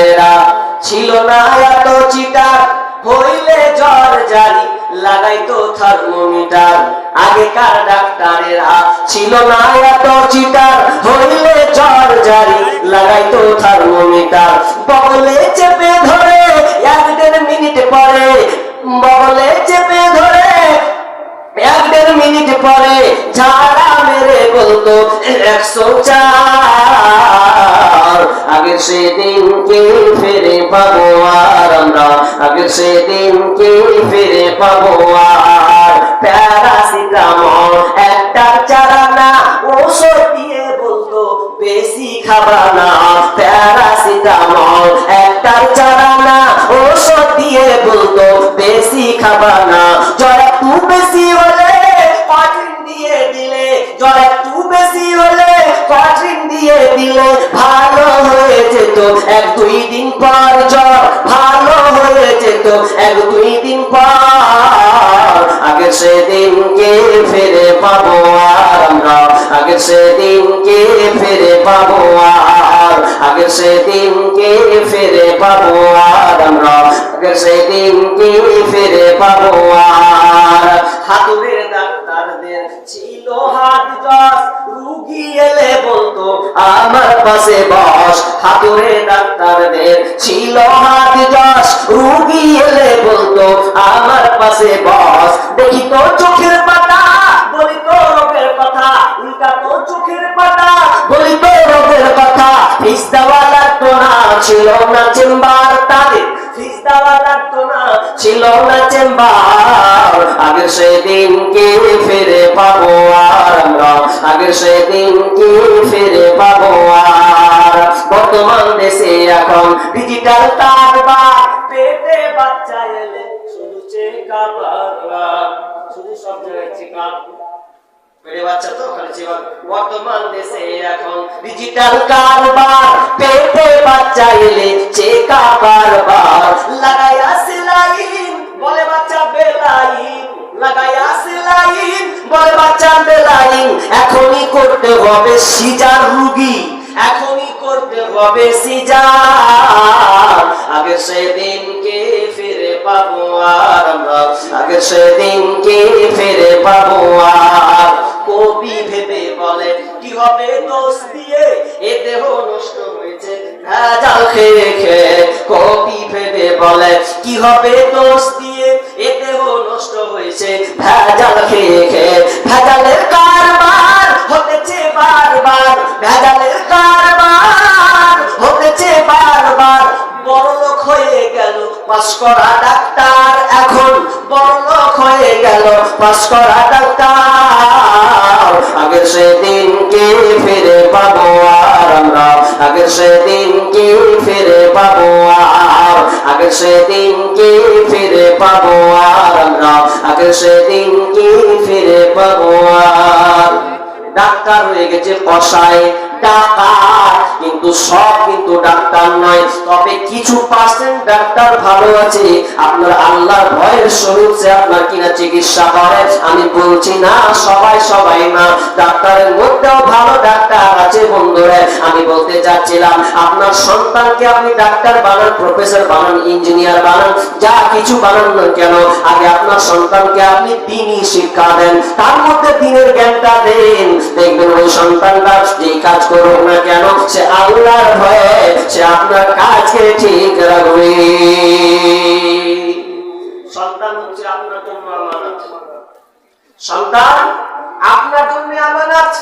ডাক্তারেরা ছিল না এত চিটার। হইলে জ্বর জারি, লাগাইতো থার্মোমিটার। আগেকার ডাক্তারেরা ছিল না এত চিটার। হইলে জ্বর জারি, লাগাইতো থার্মোমিটার। বগলে চেপে ধরে এক দেড় মিনিট পরে, বগলে চেপে ধরে এক দেড় মিনিট পরে ঝাড়া মেরে বলতো, একশো চার। আগের সেদিনকে ফিরে পাবো আর আমরা। আগের সেদিনকে ফিরে পাবো আর। প্যারাসিটামল একটা চারা না, ওষুধ দিয়ে বলতো, বেশি খাবা না। প্যারাসিটামল একটা চারা না, ওষুধ দিয়ে বলতো, বেশি খাবা না। জ্বর একটু বেশি হলে দিয়ে দিলে জ্বর দিলে ভালো হয়ে যেত এক দুই দিন পর জ্বর ভালো হয়ে যেত এক দুই দিন পর আগে সেদিনকে ফিরে পাবো আর আমরা। আগে সেদিনকে ফিরে পাবো আর, আগে সেদিনকে ফিরে পাবো আর আমরা। আগে সেদিনকে ফিরে পাবো আর। আমার পাশে বস, হাতুড়ে ডাক্তারদের ছিল হাত দশ, রুগী এলে বলতো, আমার পাশে বস। দেখি তো চোখের পাতা, বলি তো রোগের কথা। উল্টা তো চোখের পাতা, বলি রোগের কথা। ছিল না চেম্বার তাদের। ছিল না চেম্বার আগের ফিরে পাবো আর আমরা। আগের ফিরে পাবো আর। বর্তমান দেশে এখন ডিজিটাল কারবার পেটে বাচ্চা এলে শুধু শুধু সব জায়গায় বলে বাচ্চা সেলাইন বলে বাচ্চা বেলাইন এখনই করতে হবে সিজার রুগী। এখনই করতে হবে সিজার। আগে সেদিনকে ফিরে পাবো আর আমরা। আগে সেদিনকে ফিরে পাবো আর। কবি ভেবে বলে, কি হবে দোষ দিয়ে? এ দেহ নষ্ট হয়েছে, ভেজাল খেয়ে খেয়ে। কবি ভেবে বলে, কি হবে দোষ দিয়ে? এ দেহ নষ্ট হয়েছে, ভেজাল খেয়ে গেল। পাস করা ডাক্তার এখন বড়লোক হয়ে গেল। পাস করা ডাক্তার, আগের সেদিনকে ফিরে পাবো আর আমরা। আগের সেদিনকে ফিরে পাবো আর, আগের সেদিনকে ফিরে পাবো আর আমরা। আগের সেদিনকে ফিরে পাবো আর। ডাক্তার হয়ে গেছে কষায় ডাক্তার আমি বলতে চাচ্ছিলাম, আপনার সন্তানকে আপনি ডাক্তার বানান প্রফেসর বানান ইঞ্জিনিয়ার বানান, যা কিছু বানান না কেন? আগে আপনার সন্তানকে আপনি দিনই শিক্ষা দেন। তার মধ্যে দিনের জ্ঞানটা দেন। দেখবেন ওই সন্তানটা যে কাজ করুক না কেন, সে আল্লাহর ভয়ে, সে আপনার কাজকে ঠিক রাখবে। সন্তান হচ্ছে আপনার জন্য আমানত। সন্তান, আপনার জন্য আমানত।